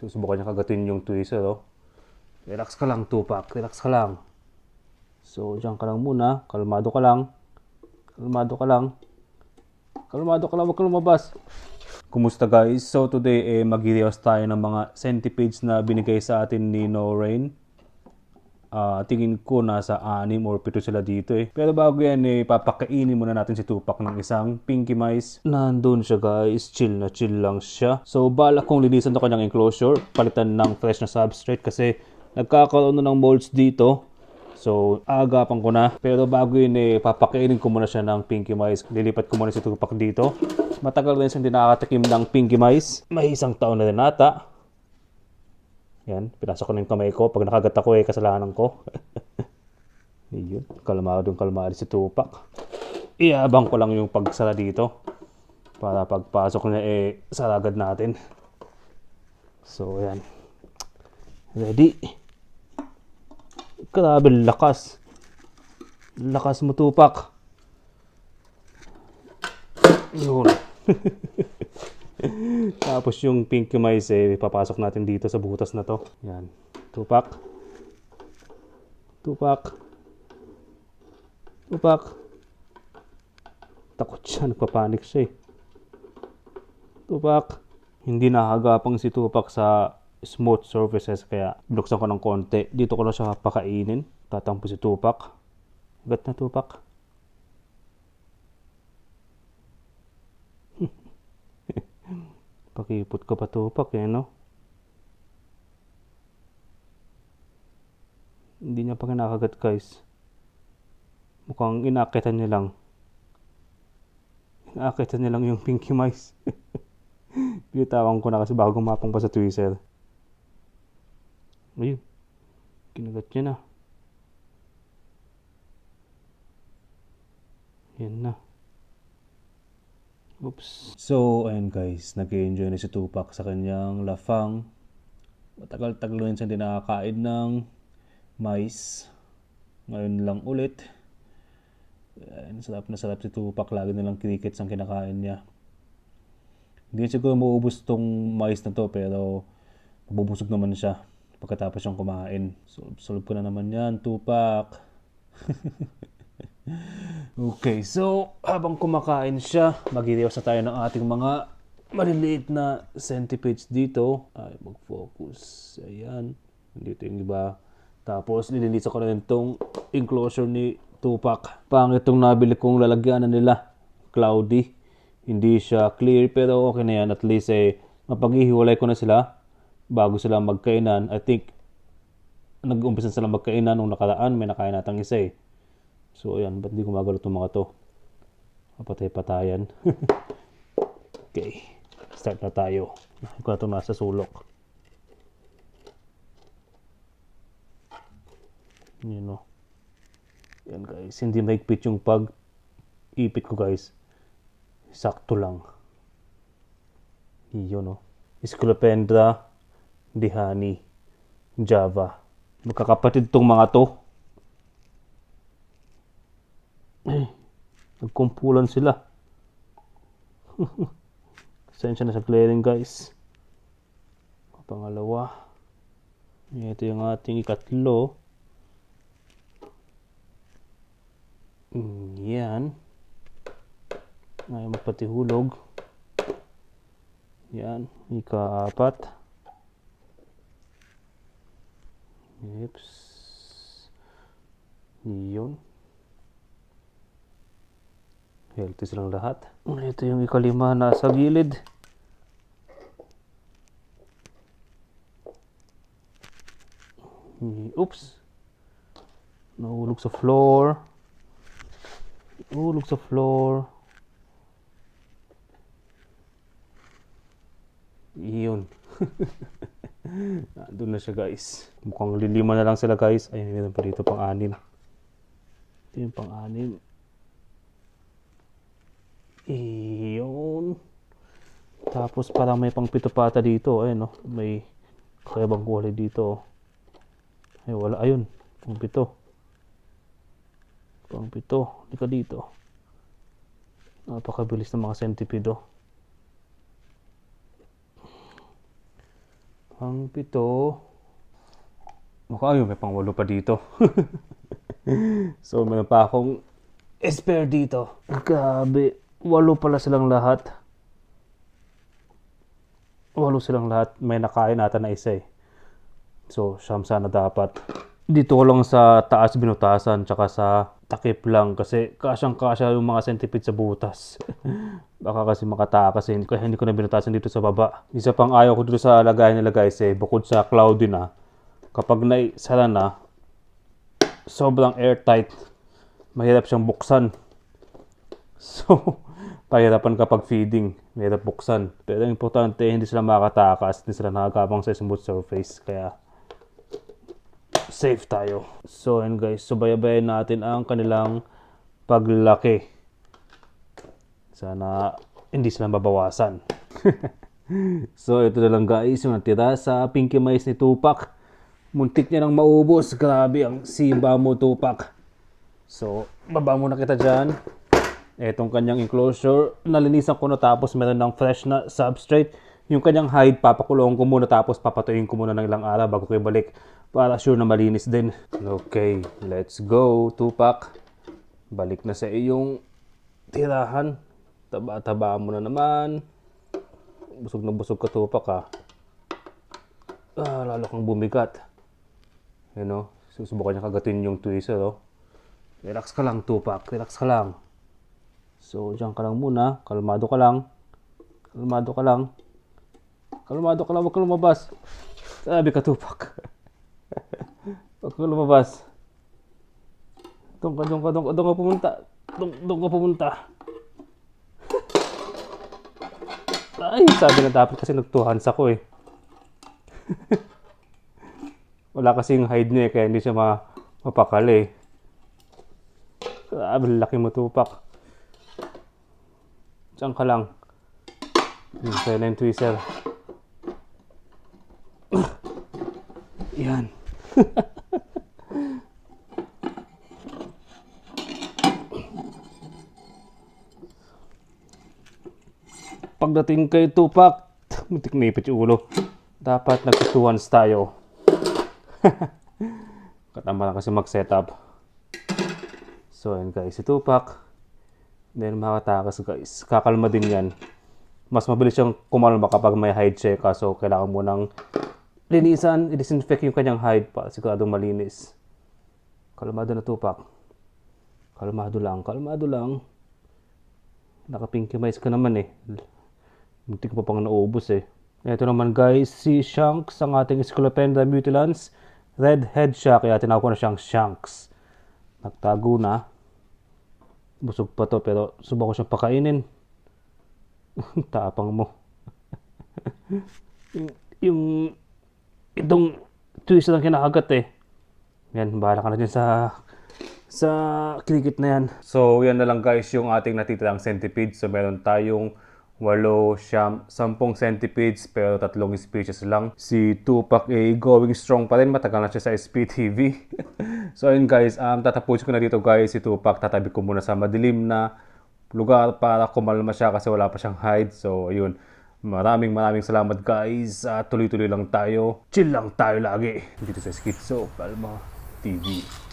Susubukan niya kagatin yung tweezer, oh. Relax ka lang, Tupac. Relax ka lang. So, diyan ka lang muna. Kalmado ka lang. Kalmado ka lang. Kalmado ka lang, huwag ka lumabas. Kumusta guys? So today eh, mag-reels tayo ng mga centipedes na binigay sa atin ni No Rain. Ah, tingin ko nasa anim or pito sila dito eh. Pero bago yan eh, papakainin muna natin si Tupac ng isang Pinky Mice. Nandun siya guys, chill na chill lang siya. So balak kong linisan to kanyang enclosure, palitan ng fresh na substrate kasi nagkakaroon na ng molds dito. So, agapan ko na. Pero bago yun, eh, papakainin ko muna siya ng Pinky Mice. Lilipat ko muna si Tupac dito. Matagal rin siyang hindi ng Pinky Mice. May isang taon na rin ata. Yan, pinasok ko na yung kamay ko. Pag nakagat ako, eh, kasalanan ko. Yun, kalmadong kalmado si Tupac. Iabang ko lang yung pagsara dito. Para pagpasok niya, eh, saragad natin. So, yan. Ready? Grabe lakas. Lakas mo tupak. Yun. Tapos yung pinky mice eh, papasok natin dito sa butas na to. Yan. Tupak. Tupak. Tupak. Takot siya, nagpapanik siya eh. Tupak. Hindi nakagapang si Tupak sa smooth surfaces kaya binuksan ko ng konti. Dito ko na siya pakainin. Tatampo si Tupak. Gat na Tupak. Pakipot ka pa Tupak eh no? Hindi niya pa kinakagat guys. Mukhang inakitan niya lang. Inakitan niya lang yung pinky mice. Pinitawan ko na kasi bago mapang pa sa tweezer. Ayun. Kinagat niya na. Yan na. Oops. So, ayun guys. Nag-enjoy na si Tupac sa kanyang lafang. Matagal-tagal rin siya hindi nakakain ng mais. Ngayon lang ulit. Ayan, sarap na sarap si Tupac. Lagi nilang crickets ang kinakain niya. Hindi siguro maubos tong mais na to pero mabubusog naman siya pagkatapos siyang kumain. So, solve ko na naman yan, Tupac. okay, so habang kumakain siya, mag-irewas na tayo ng ating mga maliliit na centipedes dito. Ay, mag-focus. Ayan. Dito yung iba. Tapos, nililisa ko na rin itong enclosure ni Tupac. Pangit itong nabili kong lalagyanan nila. Cloudy. Hindi siya clear, pero okay na yan. At least, eh, mapaghihiwalay ko na sila bago sila magkainan. I think, nag-umpisa sila magkainan nung nakaraan. May nakain natang isa eh. So, ayan. Ba't di gumagalo itong mga to? Papatay-patayan. okay. Start na tayo. Ito na itong nasa sulok. Yun o. Yan guys. Hindi maigpit yung pag ipit ko guys. Sakto lang. Yun o. Scolopendra dihani Java. Magkakapatid tong mga to. Eh, nagkumpulan sila. Pasensya na sa clearing guys. Pangalawa. Ito yung ating ikatlo. Mm, Yan. Ngayon magpatihulog. Yan. Ika-apat. Yips. Yun. Healthy silang lahat. Ito yung ikalima nasa gilid. Oops. Nahulog sa floor. Nahulog sa floor. Iyon. Doon na siya guys. Mukhang lilima na lang sila guys. Ayun, meron pa dito pang anim. Ito yung pang anim. Iyon. Tapos parang may pang pito pata dito. Ayun no. May kakaibang kulay dito. oh. Ay wala. Ayun. Pang pito. Pang pito. Hindi ka dito. Napakabilis ng mga centipede oh. Pang pito. Mukha yun, may pang walo pa dito. so, meron pa akong spare dito. Grabe. Walo pala silang lahat. Walo silang lahat. May nakain ata na isa eh. So, siyam sana dapat. Dito ko lang sa taas binutasan, tsaka sa takip lang kasi kasyang kasya yung mga centipede sa butas. Baka kasi makatakas eh. Kaya hindi ko na binutasan dito sa baba. Isa pang ayaw ko dito sa lagay nila guys eh. Bukod sa cloudy na, kapag naisara na, sobrang airtight. Mahirap siyang buksan. So, pahirapan kapag feeding. Mahirap buksan. Pero ang importante, hindi sila makatakas. Hindi sila nakagabang sa smooth surface. Kaya, safe tayo. So, and guys, subayabayan natin ang kanilang paglaki. Sana hindi sila mabawasan. so, ito na lang guys, yung natira sa Pinky Mais ni Tupac. Muntik niya nang maubos. Grabe ang simba mo, Tupac. So, baba muna kita dyan. Etong kanyang enclosure, nalinisan ko na tapos meron ng fresh na substrate. Yung kanyang hide, papakulong ko muna tapos papatuyin ko muna ng ilang araw bago ko ibalik para sure na malinis din. Okay, let's go, Tupac. Balik na sa iyong tirahan. Taba-taba mo na naman. Busog na busog ka, Tupac, ha. Ah, lalo kang bumigat. You know, susubukan niya kagatin yung tweezer, oh. Relax ka lang, Tupac. Relax ka lang. So, diyan ka lang muna. Kalmado ka lang. Kalmado ka lang. Kalmado ka lang. Huwag ka lumabas. Sabi ka, Tupac. Huwag ka lumabas. Doon ka, doon ka, doon ka, doon ka pumunta. Doon, doon ka pumunta. Ay, sabi na dapat kasi nagtuhans ako eh. Wala kasing hide niya eh, kaya hindi siya ma mapakali eh. Grabe, laki mo tupak. Diyan ka lang. Yung silent twister. Yan. Pagdating kay Tupac, muntik na ipit yung ulo. Dapat nagtutuans tayo. Katama lang kasi mag-setup. So, yun guys, si Tupac. Then, makatakas guys. Kakalma din yan. Mas mabilis siyang kumalma kapag may hide check ka. So, kailangan mo nang linisan, i-disinfect yung kanyang hide para siguradong malinis. Kalmado na Tupac. Kalmado lang, kalmado lang. Naka-pinky mice ka naman eh. Munti ko pa pang naubos eh. Ito naman guys, si Shanks, ang ating Scolopendra mutilans. Red head siya, kaya tinawag ko na siyang Shanks. Nagtago na. Busog pa to, pero subukan ko siyang pakainin. Tapang mo. yung, yung itong twist lang kinakagat eh. Yan, bahala ka na dyan sa sa cricket na yan. So, yan na lang guys yung ating natitirang centipede. So, meron tayong walo, siyam, sampung centipedes pero tatlong species lang. Si Tupac ay going strong pa rin. Matagal na siya sa SPTV. so, ayun guys, um, tatapusin ko na dito guys si Tupac. Tatabi ko muna sa madilim na lugar para kumalma siya kasi wala pa siyang hide. So, ayun. Maraming maraming salamat guys. At tuloy-tuloy lang tayo. Chill lang tayo lagi. Dito sa Schizo Palma TV.